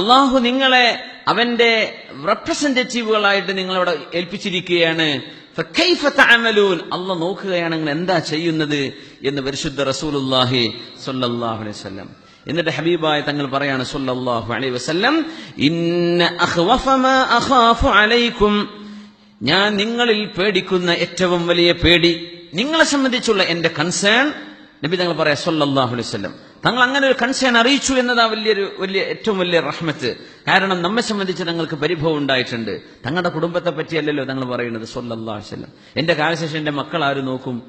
അള്ളാഹു നിങ്ങളെ അവന്റെ റെപ്രസെന്റേറ്റീവുകളായിട്ട് നിങ്ങളവിടെ ഏൽപ്പിച്ചിരിക്കുകയാണ്. അള്ള നോക്കുകയാണ് നിങ്ങൾ എന്താ ചെയ്യുന്നത് എന്ന് പരിശുദ്ധ റസൂലുള്ളാഹി സ്വല്ലല്ലാഹു അലൈഹി വസല്ലം. എന്നിട്ട് ഹബീബായ തങ്ങൾ പറയാണ് സ്വല്ലല്ലാഹു അലൈഹി വസല്ലം ഇന്ന ഞാൻ നിങ്ങളിൽ പേടിക്കുന്ന ഏറ്റവും വലിയ പേടി നിങ്ങളെ സംബന്ധിച്ചുള്ള എന്റെ കൺസേൺ നബി തങ്ങൾ പറയാ സല്ലല്ലാഹു അലൈഹി വസല്ലം. തങ്ങൾ അങ്ങനെ ഒരു കൺസേൺ അറിയിച്ചു എന്നതാ വലിയൊരു വലിയ ഏറ്റവും വലിയ റഹ്മത്ത്. കാരണം നമ്മെ സംബന്ധിച്ച് തങ്ങൾക്ക് പരിഭവം ഉണ്ടായിട്ടുണ്ട്. തങ്ങളുടെ കുടുംബത്തെ പറ്റിയല്ലല്ലോ തങ്ങൾ പറയുന്നത് വസല്ലം. എന്റെ കാലശേഷം എന്റെ മക്കൾ ആര് നോക്കും?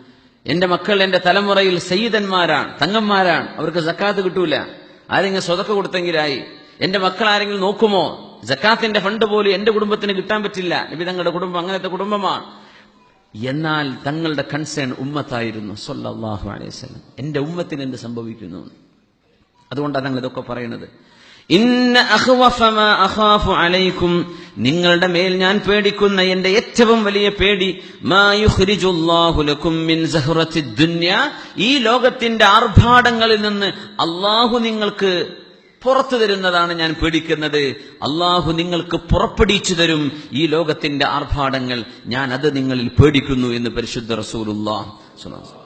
എന്റെ മക്കൾ എന്റെ തലമുറയിൽ സയ്യിദന്മാരാണ് തങ്ങന്മാരാണ്. അവർക്ക് സക്കാത്ത് കിട്ടൂല. ആരെങ്കിലും സ്വതക്ക കൊടുത്തെങ്കിലായി. എന്റെ മക്കൾ ആരെങ്കിലും നോക്കുമോ? ജക്കാത്തിന്റെ ഫണ്ട് പോലും എന്റെ കുടുംബത്തിന് കിട്ടാൻ പറ്റില്ല. നബി തങ്ങളുടെ കുടുംബം അങ്ങനത്തെ കുടുംബമാണ്. എന്നാൽ തങ്ങളുടെ കൺസേൺ ഉമ്മത്തായിരുന്നു സൊല്ലാഹു അലൈഹി സ്വലം എന്റെ ഉമ്മത്തിന് എന്ത് സംഭവിക്കുന്നു? അതുകൊണ്ടാണ് ഞങ്ങൾ ഇതൊക്കെ പറയുന്നത് ഇന്ന അഖാഫു അലൈക്കും നിങ്ങളുടെ മേൽ ഞാൻ പേടിക്കുന്ന എന്റെ ഏറ്റവും വലിയ പേടി ഈ ലോകത്തിന്റെ ആർഭാടങ്ങളിൽ നിന്ന് അള്ളാഹു നിങ്ങൾക്ക് പുറത്തു തരുന്നതാണ് ഞാൻ പേടിക്കുന്നത് അള്ളാഹു നിങ്ങൾക്ക് പുറപ്പെടിച്ചു തരും ഈ ലോകത്തിന്റെ ആർഭാടങ്ങൾ ഞാൻ അത് നിങ്ങളിൽ പേടിക്കുന്നു എന്ന് പരിശുദ്ധ വസല്ലം.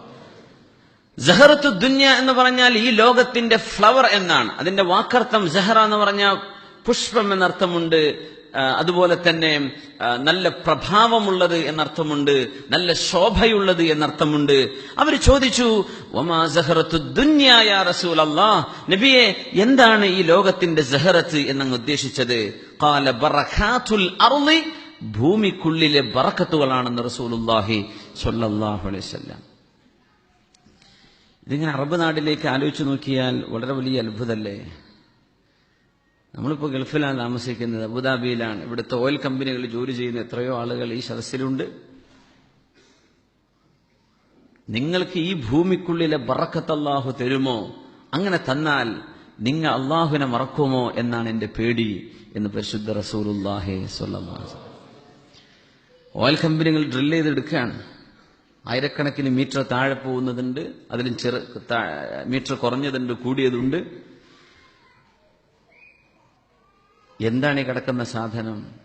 ജഹറത്തു ദുന്യ എന്ന് പറഞ്ഞാൽ ഈ ലോകത്തിന്റെ ഫ്ലവർ എന്നാണ്. അതിന്റെ വാക്കർത്ഥം ജഹറ എന്ന് പറഞ്ഞാൽ പുഷ്പം എന്നർത്ഥമുണ്ട്. അതുപോലെ തന്നെ നല്ല പ്രഭാവമുള്ളത് എന്നർത്ഥമുണ്ട്. നല്ല ശോഭയുള്ളത് എന്നർത്ഥമുണ്ട്. അവർ ചോദിച്ചു ഒമാ സഹറത്തു ദുന്യായ റസൂൽ അള്ളാഹ് നബിയെ എന്താണ് ഈ ലോകത്തിന്റെ സഹറത്ത് എന്നങ്ങ് ഉദ്ദേശിച്ചത്? കാല ബറഖാത്തുൽ അർളി ഭൂമിക്കുള്ളിലെ ബറക്കത്തുകളാണെന്ന് റസൂലുള്ളാഹി സ്വല്ലല്ലാഹു അലൈഹി വസല്ലം. ഇതിങ്ങനെ അറബ് നാട്ടിലേക്ക് ആലോചിച്ച് നോക്കിയാൽ വളരെ വലിയ അത്ഭുതമല്ലേ നമ്മളിപ്പോൾ ഗൾഫിലാണ് താമസിക്കുന്നത് അബുദാബിയിലാണ്. ഇവിടുത്തെ ഓയിൽ കമ്പനികളിൽ ജോലി ചെയ്യുന്ന എത്രയോ ആളുകൾ ഈ സദസ്സിലുണ്ട് നിങ്ങൾക്ക് ഈ ഭൂമിക്കുള്ളിലെ ബറക്കത്ത് അള്ളാഹു തരുമോ? അങ്ങനെ തന്നാൽ നിങ്ങൾ അള്ളാഹുവിനെ മറക്കുമോ എന്നാണ് എന്റെ പേടി എന്ന് പരിശുദ്ധ സ്വല്ലല്ലാഹു അലൈഹി ഓയിൽ കമ്പനികൾ ഡ്രിൽ ചെയ്തെടുക്കുകയാണ്. ആയിരക്കണക്കിന് മീറ്റർ താഴെ പോകുന്നതുണ്ട് അതിലും ചെറു മീറ്റർ കുറഞ്ഞതുണ്ട് കൂടിയതുണ്ട്. എന്താണ് ഈ കിടക്കുന്ന സാധനം?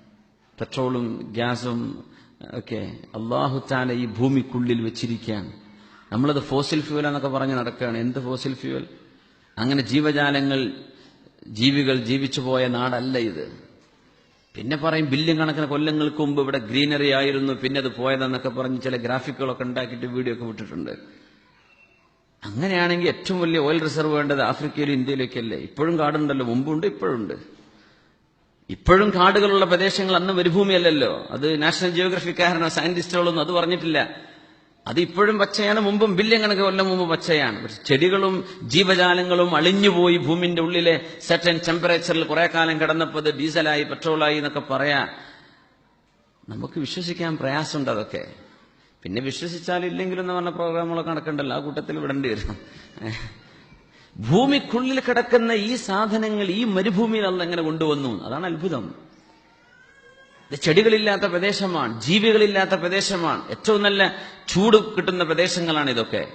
പെട്രോളും ഗ്യാസും ഒക്കെ അള്ളാഹുത്താല ഈ ഭൂമിക്കുള്ളിൽ വെച്ചിരിക്കുകയാണ്. നമ്മളത് ഫോസിൽ ഫ്യൂൽ എന്നൊക്കെ പറഞ്ഞ് നടക്കുകയാണ്. എന്ത് ഫോസിൽ ഫ്യൂൽ അങ്ങനെ ജീവജാലങ്ങൾ ജീവികൾ ജീവിച്ചു പോയ നാടല്ല ഇത്. പിന്നെ പറയും ബില്യൺ കണക്കിന് കൊല്ലങ്ങൾക്ക് മുമ്പ് ഇവിടെ ഗ്രീനറി ആയിരുന്നു പിന്നെ അത് പോയതെന്നൊക്കെ പറഞ്ഞ് ചില ഗ്രാഫിക്കുകളൊക്കെ ഉണ്ടാക്കിയിട്ട് വീഡിയോ ഒക്കെ വിട്ടിട്ടുണ്ട്. അങ്ങനെയാണെങ്കിൽ ഏറ്റവും വലിയ ഓയിൽ റിസർവ് വേണ്ടത് ആഫ്രിക്കയിലും ഇന്ത്യയിലൊക്കെയല്ലേ ഇപ്പോഴും കാടുണ്ടല്ലോ മുമ്പുണ്ട് ഇപ്പോഴുണ്ട്. ഇപ്പോഴും കാടുകളുള്ള പ്രദേശങ്ങൾ അന്ന് മരുഭൂമിയല്ലല്ലോ. അത് നാഷണൽ ജിയോഗ്രഫിക്കാരനോ സയന്റിസ്റ്റുകളൊന്നും അത് പറഞ്ഞിട്ടില്ല. അത് ഇപ്പോഴും പച്ചയാണ് മുമ്പും ബില്യൺ കണക്ക് കൊല്ലം മുമ്പ് പച്ചയാണ്. പക്ഷെ ചെടികളും ജീവജാലങ്ങളും അളിഞ്ഞുപോയി ഭൂമിന്റെ ഉള്ളിലെ സെറ്റൻ ടെമ്പറേച്ചറിൽ കുറെ കാലം കിടന്നപ്പോൾ ഡീസലായി പെട്രോളായി എന്നൊക്കെ പറയാ നമുക്ക് വിശ്വസിക്കാൻ പ്രയാസമുണ്ട് അതൊക്കെ. പിന്നെ വിശ്വസിച്ചാലില്ലെങ്കിലും എന്ന് പറഞ്ഞ പ്രോഗ്രാമുകളൊക്കെ നടക്കണ്ടല്ലോ ആ കൂട്ടത്തിൽ വിടേണ്ടി വരും. ഭൂമിക്കുള്ളിൽ കിടക്കുന്ന ഈ സാധനങ്ങൾ ഈ മരുഭൂമിയിൽ അന്ന് എങ്ങനെ കൊണ്ടുവന്നു. അതാണ് അത്ഭുതം. ഇത് ചെടികളില്ലാത്ത പ്രദേശമാണ് ജീവികളില്ലാത്ത പ്രദേശമാണ്. ഏറ്റവും നല്ല ചൂട് കിട്ടുന്ന പ്രദേശങ്ങളാണ് ഇതൊക്കെ.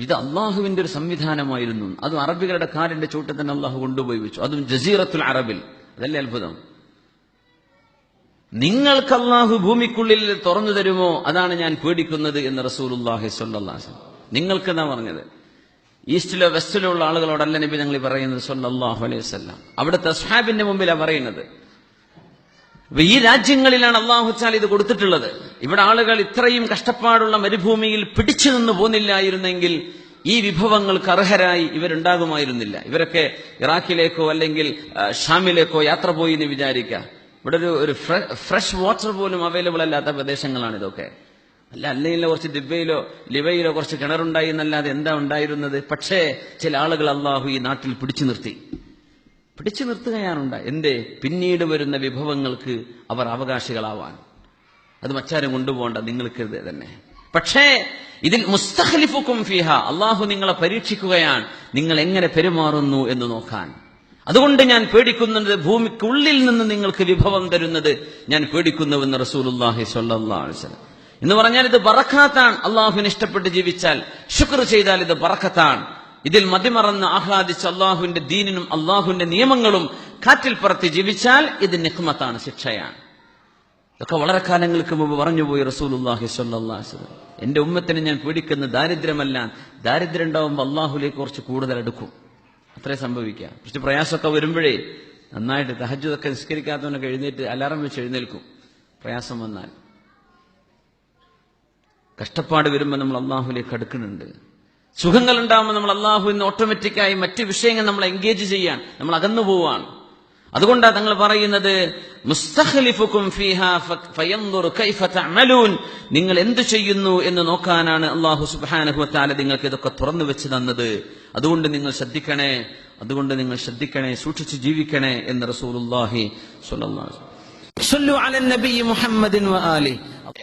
ഇത് അള്ളാഹുവിന്റെ ഒരു സംവിധാനമായിരുന്നു. അതും അറബികളുടെ കാലിന്റെ ചൂട്ടിൽ തന്നെ അള്ളാഹു കൊണ്ടുപോയി വെച്ചു. അതും ജസീറത്തുൽ അറബിൽ. അതല്ലേ അത്ഭുതം? നിങ്ങൾക്ക് അള്ളാഹു ഭൂമിക്കുള്ളിൽ തുറന്നു തരുമോ? അതാണ് ഞാൻ പേടിക്കുന്നത് എന്ന് റസൂലുല്ലാഹി സ്വല്ലാസ് നിങ്ങൾക്ക് എന്നാ പറഞ്ഞത്? ഈസ്റ്റിലോ വെസ്റ്റിലോ ഉള്ള ആളുകളോടല്ല നബി ഞങ്ങൾ പറയുന്നത് സല്ലല്ലാഹു അലൈഹി വസല്ലം. അവിടുത്തെ സ്ഹാബിന്റെ മുമ്പിലാണ് പറയുന്നത്. ഈ രാജ്യങ്ങളിലാണ് അള്ളാഹുച്ചാൽ ഇത് കൊടുത്തിട്ടുള്ളത്. ഇവിടെ ആളുകൾ ഇത്രയും കഷ്ടപ്പാടുള്ള മരുഭൂമിയിൽ പിടിച്ചു നിന്ന് പോന്നില്ലായിരുന്നെങ്കിൽ ഈ വിഭവങ്ങൾക്ക് അർഹരായി ഇവരുണ്ടാകുമായിരുന്നില്ല. ഇവരൊക്കെ ഇറാഖിലേക്കോ അല്ലെങ്കിൽ ഷാമിലേക്കോ യാത്ര പോയി എന്ന് വിചാരിക്കുക ഇവിടെ ഒരു ഒരു ഫ്രഷ് വാട്ടർ പോലും അവൈലബിൾ അല്ലാത്ത പ്രദേശങ്ങളാണ് ഇതൊക്കെ. അല്ല അല്ലെങ്കിൽ കുറച്ച് ദിബയിലോ ലിബയിലോ കുറച്ച് കിണറുണ്ടായി എന്നല്ലാതെ എന്താ ഉണ്ടായിരുന്നത്? പക്ഷേ ചില ആളുകൾ അള്ളാഹു ഈ നാട്ടിൽ പിടിച്ചു നിർത്തി. പിടിച്ചു നിർത്തുകയാണുണ്ട. എന്തേ? പിന്നീട് വരുന്ന വിഭവങ്ങൾക്ക് അവർ അവകാശികളാവാൻ. അത് മച്ചാരം കൊണ്ടുപോകണ്ട നിങ്ങൾക്ക് തന്നെ. പക്ഷേ ഇതിൽ മുസ്തഖലിഫുക്കും ഫിഹ അള്ളാഹു നിങ്ങളെ പരീക്ഷിക്കുകയാണ്. നിങ്ങൾ എങ്ങനെ പെരുമാറുന്നു എന്ന് നോക്കാൻ. അതുകൊണ്ട് ഞാൻ പേടിക്കുന്നത് ഭൂമിക്കുള്ളിൽ നിന്ന് നിങ്ങൾക്ക് വിഭവം തരുന്നത് ഞാൻ പേടിക്കുന്നുവെന്ന് റസൂലുല്ലാഹി വസല്ലം. എന്ന് പറഞ്ഞാൽ ഇത് ബറക്കാത്താണ്. അള്ളാഹുവിന് ഇഷ്ടപ്പെട്ട് ജീവിച്ചാൽ ശുക്ർ ചെയ്താൽ ഇത് ബറക്കത്താണ്. ഇതിൽ മതിമറന്ന് ആഹ്ലാദിച്ച് അള്ളാഹുവിന്റെ ദീനിനും അള്ളാഹുവിന്റെ നിയമങ്ങളും കാറ്റിൽ പറത്തി ജീവിച്ചാൽ ഇത് നിഹ്മത്താണ് ശിക്ഷയാണ്. ഇതൊക്കെ വളരെ കാലങ്ങൾക്ക് മുമ്പ് പറഞ്ഞുപോയി റസൂലുല്ലാഹി വസല്ലം. എന്റെ ഉമ്മത്തിന് ഞാൻ പേടിക്കുന്ന ദാരിദ്ര്യമല്ല. ദാരിദ്ര്യം ഉണ്ടാവുമ്പോൾ അള്ളാഹുലേക്ക് കുറച്ച് കൂടുതൽ എടുക്കും. അത്രേ സംഭവിക്കുക. കുറച്ച് പ്രയാസമൊക്കെ വരുമ്പോഴേ നന്നായിട്ട് തഹജ്ജുദൊക്കെ നിസ്കരിക്കാത്തവനൊക്കെ എഴുന്നേറ്റ് അലാറം വെച്ച് എഴുന്നേൽക്കും. പ്രയാസം വന്നാൽ. കഷ്ടപ്പാട് വരുമ്പോൾ നമ്മൾ അള്ളാഹുലേക്ക് അടുക്കുന്നുണ്ട്. സുഖങ്ങൾ ഉണ്ടാകുമ്പോൾ നമ്മൾ അള്ളാഹുവിന് ഓട്ടോമാറ്റിക്കായി മറ്റ് വിഷയങ്ങൾ നമ്മൾ എൻഗേജ് ചെയ്യാൻ നമ്മൾ അകന്നു പോവാണ് അതുകൊണ്ടാണ് തങ്ങൾ പറയുന്നത് നിങ്ങൾ എന്ത് ചെയ്യുന്നു എന്ന് നോക്കാനാണ് അള്ളാഹു സുബ്ഹാനഹു വതആല നിങ്ങൾക്ക് ഇതൊക്കെ തുറന്നു വെച്ച് തന്നത്. അതുകൊണ്ട് നിങ്ങൾ ശ്രദ്ധിക്കണേ അതുകൊണ്ട് നിങ്ങൾ ശ്രദ്ധിക്കണേ സൂക്ഷിച്ച് ജീവിക്കണേ എന്ന് റസൂലുള്ളാഹി സ്വല്ലല്ലാഹു അലൈഹി വസല്ലം.